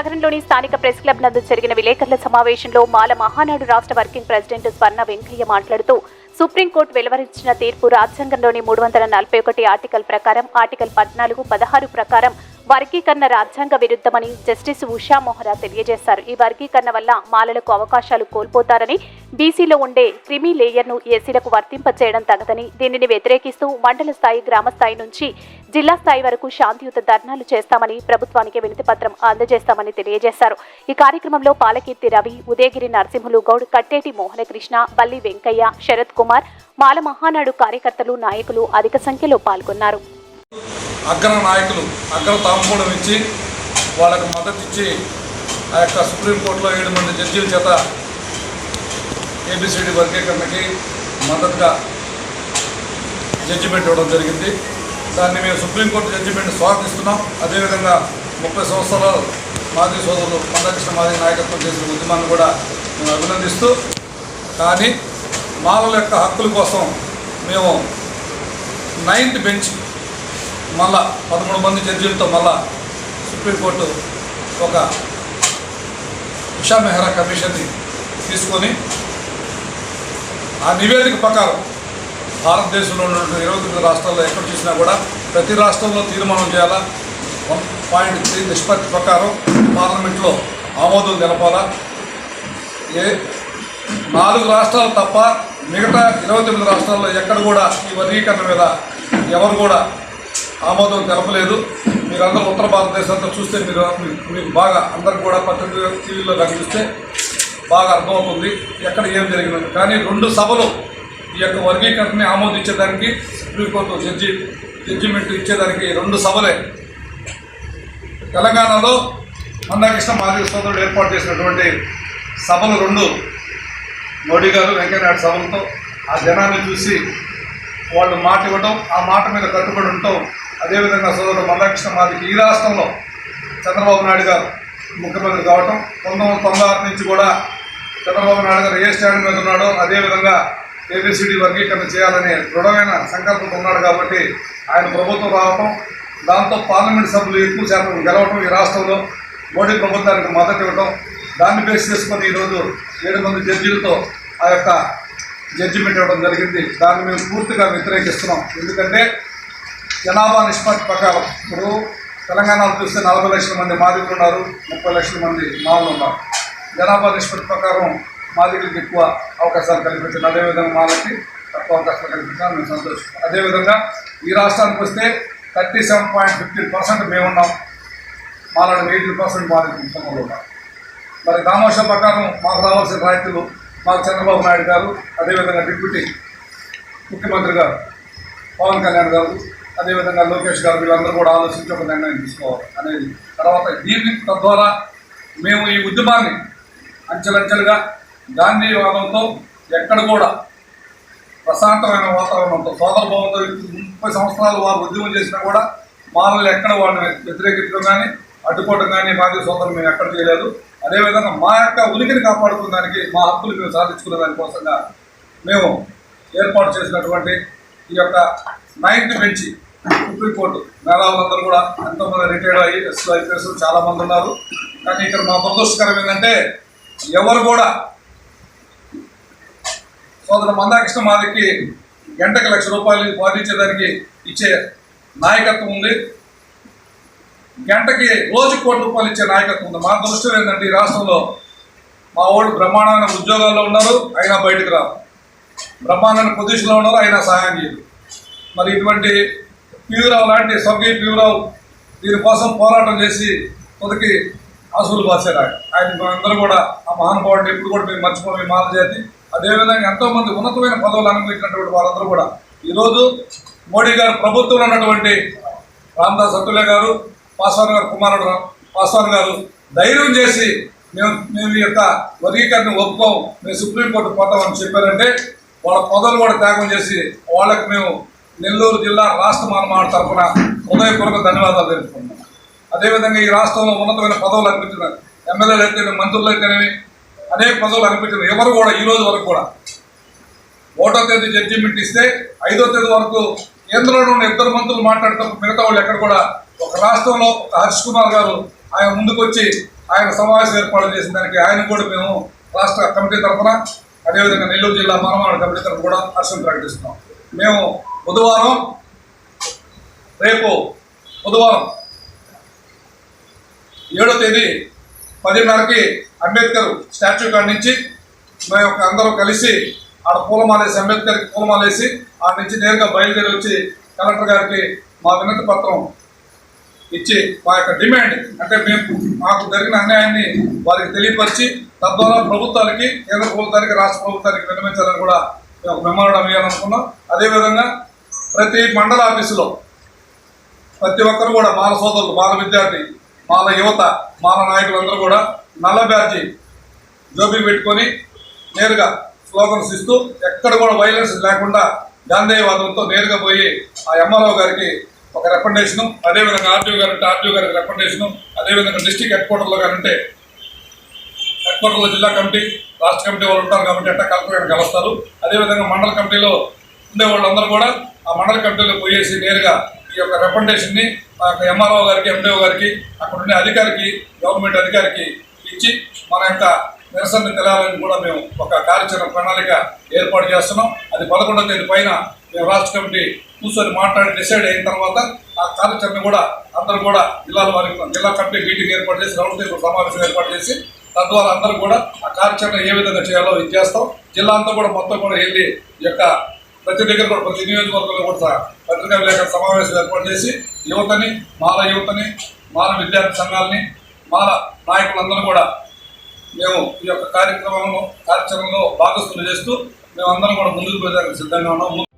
నగరంలోని స్థానిక press club నందు జరిగిన విలేకరుల సమావేశంలో మాల మహానాడు రాష్ట్ర వర్కింగ్ ప్రెసిడెంట్ స్వర్ణ వెంకయ్య మాట్లాడుతూ సుప్రీంకోర్టు వెలువరించిన తీర్పు రాజ్యాంగంలోని మూడు వందల నలభై ఒకటి ఆర్టికల్ ప్రకారం ఆర్టికల్ పద్నాలుగు పదహారు ప్రకారం వర్గీకరణ రాజ్యాంగ విరుద్ధమని జస్టిస్ ఉషా మోహరా తెలియజేశారు. ఈ వర్గీకరణ వల్ల మాలలకు అవకాశాలు కోల్పోతారని బీసీలో ఉండే క్రిమి లేయర్ను ఎస్సీలకు వర్తింపచేయడం తగదని దీనిని వ్యతిరేకిస్తూ మండల స్థాయి గ్రామ స్థాయి నుంచి జిల్లా స్థాయి వరకు శాంతియుత ధర్నాలు చేస్తామని ప్రభుత్వానికి వినతి పత్రం అందజేస్తామని తెలియజేశారు. ఈ కార్యక్రమంలో పాలకీర్తి రవి ఉదయగిరి నరసింహులు గౌడ్ కట్టేటి మోహనకృష్ణ బల్లి వెంకయ్య శరత్ కుమార్ మాల మహానాడు కార్యకర్తలు నాయకులు అధిక సంఖ్యలో పాల్గొన్నారు. అగ్ర నాయకులు అగ్ర తాంబూలం ఇచ్చి వాళ్ళకు మద్దతు ఇచ్చి ఆ యొక్క సుప్రీంకోర్టులో ఏడు మంది జడ్జీల చేత ఏబిసిడి వర్గీకరణకి మద్దతుగా జడ్జిమెంట్ ఇవ్వడం జరిగింది. దాన్ని మేము సుప్రీంకోర్టు జడ్జిమెంట్ స్వాగతిస్తున్నాం. అదేవిధంగా ముప్పై సంవత్సరాలు మాజీ సోదరులు మందకృష్ణ మాజీ నాయకత్వం చేసిన ఉద్యమాన్ని కూడా మేము అభినందిస్తూ కానీ మాలల యొక్క హక్కుల కోసం మేము నైన్త్ బెంచ్ మళ్ళా పదమూడు మంది జడ్జీలతో మళ్ళా సుప్రీంకోర్టు ఒక ఉషా మెహ్రా కమిషన్ని తీసుకొని ఆ నివేదిక ప్రకారం భారతదేశంలో ఉన్నటువంటి ఇరవై తొమ్మిది రాష్ట్రాల్లో ఎక్కడ చూసినా కూడా ప్రతి రాష్ట్రంలో తీర్మానం చేయాలా? వన్ పాయింట్ త్రీ నిష్పత్తి ప్రకారం పార్లమెంట్లో ఆమోదం తెలపాలా? ఏ నాలుగు రాష్ట్రాలు తప్ప మిగతా ఇరవై తొమ్మిది రాష్ట్రాల్లో ఎక్కడ కూడా ఈ వర్గీకరణ మీద ఎవరు కూడా ఆమోదం తెలపలేదు. మీరందరూ ఉత్తర భారతదేశంతో చూస్తే మీరు మీకు- బాగా అందరికి కూడా పత్రిక టీవీలో కనిపిస్తే బాగా అర్థమవుతుంది ఎక్కడ ఏం జరిగినది. కానీ రెండు సభలు ఈ యొక్క వర్గీకరణని ఆమోదించేదానికి సుప్రీంకోర్టు జడ్జి జడ్జిమెంట్ ఇచ్చేదానికి రెండు సభలే. తెలంగాణలో మందాకృష్ణ మాదిక సోదరుడు ఏర్పాటు చేసినటువంటి సభలు రెండు. మోడీ గారు వెంకయ్యనాయుడు సభలతో ఆ జనాన్ని చూసి వాళ్ళు మాట ఇవ్వడం ఆ మాట మీద కట్టుబడి ఉండటం అదేవిధంగా సోదరుడు మందాకృష్ణ మాదికి ఈ రాష్ట్రంలో చంద్రబాబు నాయుడు గారు ముఖ్యమంత్రి కావటం. పంతొమ్మిది వందల తొంభై ఆరు నుంచి కూడా చంద్రబాబు నాయుడు గారు ఏ స్టాండ్ మీద ఉన్నాడో అదేవిధంగా ఏబిసిడి వర్గీకరణ చేయాలనే దృఢమైన సంకల్పంతో ఉన్నాడు కాబట్టి ఆయన ప్రభుత్వం రావటం దాంతో పార్లమెంట్ సభ్యులు ఎక్కువ శాతం గెలవటం ఈ రాష్ట్రంలో మోడీ ప్రభుత్వానికి మద్దతు ఇవ్వటం. దాన్ని బేస్ చేసుకొని ఈరోజు ఏడు మంది జడ్జీలతో ఆ యొక్క జడ్జిమెంట్ ఇవ్వడం జరిగింది. దాన్ని మేము పూర్తిగా వ్యతిరేకిస్తున్నాం. ఎందుకంటే జనాభా నిష్పత్తి ప్రకారం ఇప్పుడు తెలంగాణలో చూస్తే నలభై లక్షల మంది మాదిగలు ఉన్నారు ముప్పై లక్షల మంది మామూలు ఉన్నారు. జనాభా నిష్పత్తి ప్రకారం మాదిగలకు ఎక్కువ అవకాశాలు కల్పించారు అదేవిధంగా మాలకి తక్కువ అవకాశాలు కల్పించాలని మేము సంతోషిస్తాం అదేవిధంగా ఈ రాష్ట్రానికి వస్తే thirty seven point fifteen percent మేమున్నాం. మాలాడు ఎయిటీ పర్సెంట్ మాదిగలు సమయంలో ఉన్నారు. మరి దామోష ప్రకారం మాకు రావాల్సిన రాయితీలు మాకు చంద్రబాబు నాయుడు గారు అదేవిధంగా డిప్యూటీ ముఖ్యమంత్రి గారు పవన్ కళ్యాణ్ గారు అదేవిధంగా లోకేష్ గారు వీళ్ళందరూ కూడా ఆలోచించి ఒక నిర్ణయం తీసుకోవాలి అనేది. తర్వాత దీని తద్వారా మేము ఈ ఉద్యమాన్ని అంచెలంచెలుగా గాంధీవాదంతో ఎక్కడ కూడా ప్రశాంతమైన వాతావరణంతో సోదరభావంతో ముప్పై సంవత్సరాలు వారు ఉద్యమం చేసినా కూడా మానవులు ఎక్కడ వాళ్ళని వ్యతిరేకించడం కానీ అడ్డుకోవడం కానీ మాది సోదరులు మేము ఎక్కడ చేయలేదు. అదేవిధంగా మా యొక్క ఉనికిని కాపాడుకునే దానికి మా హక్కులు మేము సాధించుకునే దానికోసంగా మేము ఏర్పాటు చేసినటువంటి ఈ యొక్క నైన్త్ బెంచి సుప్రీంకోర్టు మేధావులందరూ కూడా ఎంతోమంది రిటైర్డ్ అయ్యి ఎస్లో ఐపీఎస్ చాలా మంది ఉన్నారు. కానీ ఇక్కడ మా దురదృష్టకరం ఏంటంటే ఎవరు కూడా సోదరు మందాకృష్ణ మాదికి గంటకు లక్ష రూపాయలు పాటించేదానికి ఇచ్చే నాయకత్వం ఉంది. గంటకి రోజు కోటి రూపాయలు ఇచ్చే నాయకత్వం ఉంది. మా దృష్టిలో ఏంటంటే ఈ రాష్ట్రంలో మా వాళ్ళు బ్రహ్మాండమైన ఉద్యోగాల్లో ఉన్నారు అయినా బయటకు రాదు బ్రహ్మాండమైన పొజిషన్లో ఉన్నారు అయినా సహాయం చేయరు. మరి ఇటువంటి పీవరావు లాంటి స్వర్గీయ పీవరావు దీనికోసం పోరాటం చేసి కొద్దికి ఆసులు బాసారు ఆయన. ఆయన కూడా ఆ మహానుభావుడిని ఎప్పుడు కూడా మేము మర్చిపోయి మాల జాతి. అదేవిధంగా ఎంతోమంది ఉన్నతమైన పదవులు అనుభవించినటువంటి వారందరూ కూడా ఈరోజు మోడీ గారు ప్రభుత్వంలో ఉన్నటువంటి రామదాస్ అతుల్య గారు పాస్వాన్ గారు కుమారుడు పాస్వాన్ గారు ధైర్యం చేసి మేము మేము ఈ యొక్క వర్గీకరణ ఒప్పుకోం మేము సుప్రీంకోర్టు పోతామని చెప్పారంటే వాళ్ళ పదవులు కూడా త్యాగం చేసి వాళ్ళకి మేము నెల్లూరు జిల్లా రాష్ట్ర మానమాడ తరఫున హృదయపూర్వక ధన్యవాదాలు తెలుపుకుంటున్నాం అదేవిధంగా ఈ రాష్ట్రంలో ఉన్నతమైన పదవులు అనిపించిన ఎమ్మెల్యేలు అయితేనే మంత్రులు అయితేనేమి అనేక పదవులు అనిపించిన ఎవరు కూడా ఈ రోజు వరకు కూడా ఓటో తేదీ జడ్జిమెంట్ ఇస్తే ఐదో తేదీ వరకు కేంద్రంలో ఉన్న ఇద్దరు మంత్రులు మాట్లాడతాం మిగతా వాళ్ళు ఎక్కడ కూడా ఒక రాష్ట్రంలో ఒక హర్ష్ కుమార్ గారు ఆయన ముందుకు వచ్చి ఆయన సమావేశం ఏర్పాటు చేసిన దానికి ఆయన కూడా మేము రాష్ట్ర కమిటీ తరఫున అదేవిధంగా నెల్లూరు జిల్లా మానవాళి కమిటీ తరఫున కూడా హర్షం ప్రకటిస్తున్నాం. మేము బుధవారం రేపు బుధవారం ఏడో తేదీ పదిన్నరకి అంబేద్కర్ స్టాచ్యూ కాడ నుంచి మేము యొక్క అందరూ కలిసి ఆడ పూలమాలేసి అంబేద్కర్కి పూలమాలేసి ఆడ నుంచి నేరుగా బయలుదేరి వచ్చి కలెక్టర్ గారికి మా వినతి పత్రం ఇచ్చి మా యొక్క డిమాండ్ అంటే మేము మాకు జరిగిన అన్యాయాన్ని వారికి తెలియపరిచి తద్వారా ప్రభుత్వానికి కేంద్ర ప్రభుత్వానికి రాష్ట్ర ప్రభుత్వానికి విన్నవించాలని కూడా మేము మెమోరాండం వేయాలనుకున్నాం అదేవిధంగా ప్రతి మండల ఆఫీసులో ప్రతి ఒక్కరు కూడా మాల సోదరులు మాల విద్యార్థి మాల యువత మాల నాయకులందరూ కూడా నల్ల బ్యాడ్జీ జోబీ పెట్టుకొని నేరుగా స్లోగన్స్ ఇస్తూ ఎక్కడ కూడా వైలెన్స్ లేకుండా గాంధేయవాదంతో నేరుగా పోయి ఆ ఎంఆర్ఓ గారికి ఒక రికమెండేషను అదేవిధంగా ఆర్టీఓ గారు అంటే ఆర్టీఓ గారికి రికమెండేషను అదేవిధంగా డిస్టిక్ హెడ్ క్వార్టర్లో గారంటే హెడ్ క్వార్టర్లో జిల్లా కమిటీ రాష్ట్ర కమిటీ వాళ్ళు ఉంటారు కాబట్టి అట్లా కలెక్టర్ కలుస్తారు. అదేవిధంగా మండల కమిటీలో ఉండే వాళ్ళందరూ కూడా ఆ మండల కమిటీలో పోయేసి నేరుగా ఈ యొక్క రికమెండేషన్ ఆ యొక్క ఎంఆర్ఓ గారికి ఎండిఓ గారికి అక్కడ ఉండే అధికారికి గవర్నమెంట్ అధికారికి ఇచ్చి మన యొక్క నిరసన తెలాలని కూడా మేము ఒక కార్యాచరణ ప్రణాళిక ఏర్పాటు చేస్తున్నాం. అది పదకొండవ తేదీ పైన మేము రాష్ట్ర కమిటీ కూర్చొని మాట్లాడి డిసైడ్ అయిన తర్వాత ఆ కార్యాచరణ కూడా అందరూ కూడా జిల్లాల వారికి జిల్లా కమిటీ మీటింగ్ ఏర్పాటు చేసి రౌండ్ టేబుల్ సమావేశం ఏర్పాటు చేసి తద్వారా అందరూ కూడా ఆ కార్యాచరణ ఏ విధంగా చేయాలో ఇది చేస్తాం. జిల్లా అంతా కూడా మొత్తం కూడా వెళ్ళి ఈ యొక్క ప్రతి దగ్గర కూడా ప్రతి నియోజకవర్గంలో కూడా పత్రికా విలేకరుల సమావేశం ఏర్పాటు చేసి యువతని మాల యువతని మాల విద్యార్థి సంఘాలని మాల నాయకులందరూ కూడా మేము ఈ యొక్క కార్యక్రమంలో కార్యక్రమంలో భాగస్థులు చేస్తూ మేమందరం కూడా ముందుకు పోయేదానికి సిద్ధంగా ఉన్నాం.